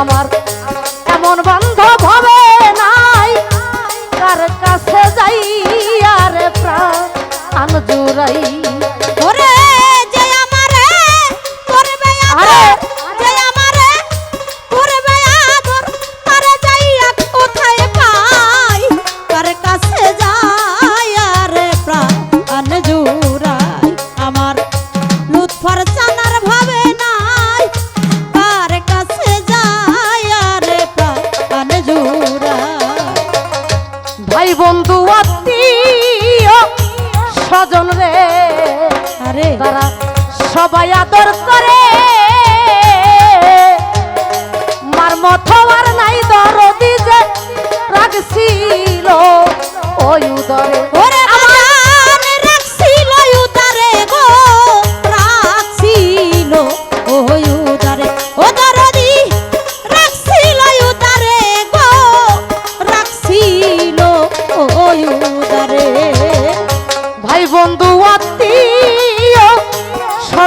আমার ভাই বন্ধু স্বজন রে। আরে। তারা সবাই আদর করে। মার মতো আর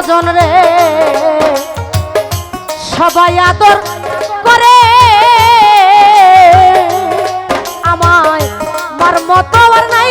স্বজন রে। সবাই আদর করে। আমায় মার মতো আর নাই।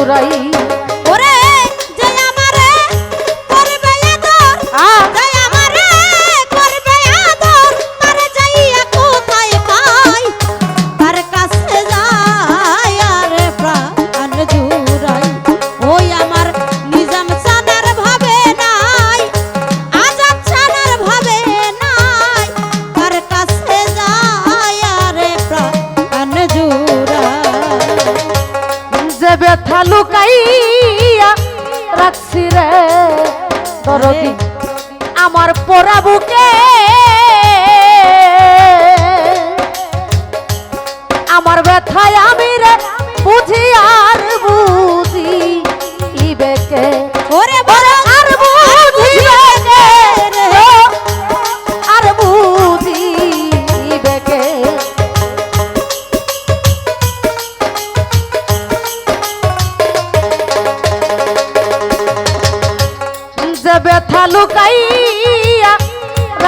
চুরাই লুকাইয়া রাখছি রে দরদি। আমার পরা বুকে আমার ব্যথায় আমি রে বুঝি আর বুঝ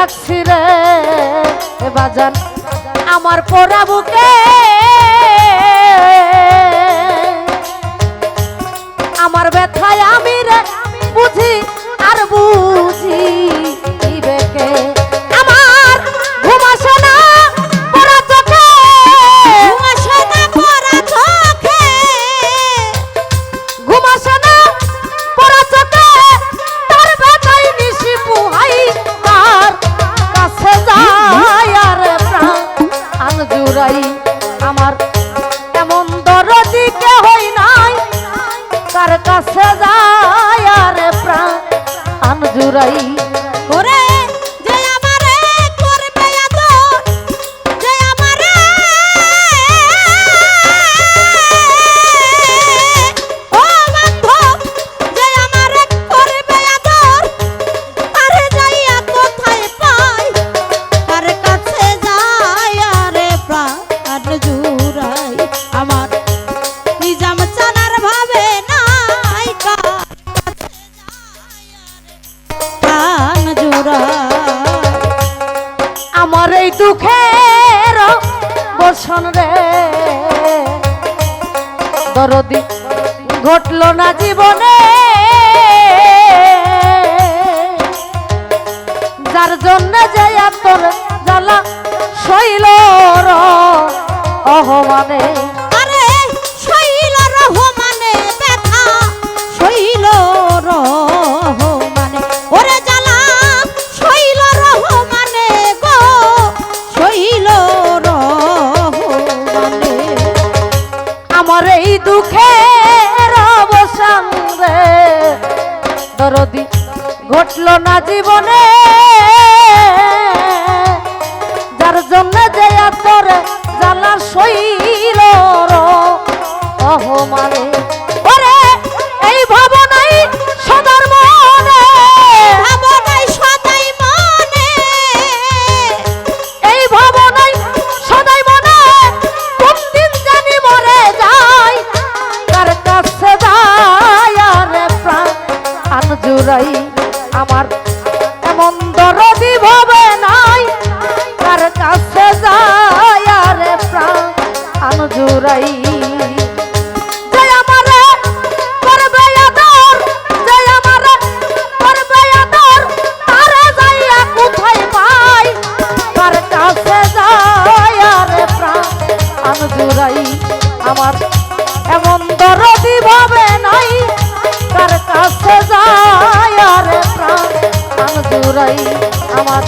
রাখছি রে বাজান আমার পোড়া বুকে গেছে যায় আরে প্রাণ। জুড়াই আমার এই দুঃখের বসন রে। দরদি ঘটল না জীবনে। যার জন্য যে তোর জ্বালা শৈল অহমানে। দুঃখের অবসান রে। দরদি ঘটল না জীবনে। আমার এমন দরদি ভাবে নাই কার কাছে যায় আর প্রাণ। জুড়াই আমার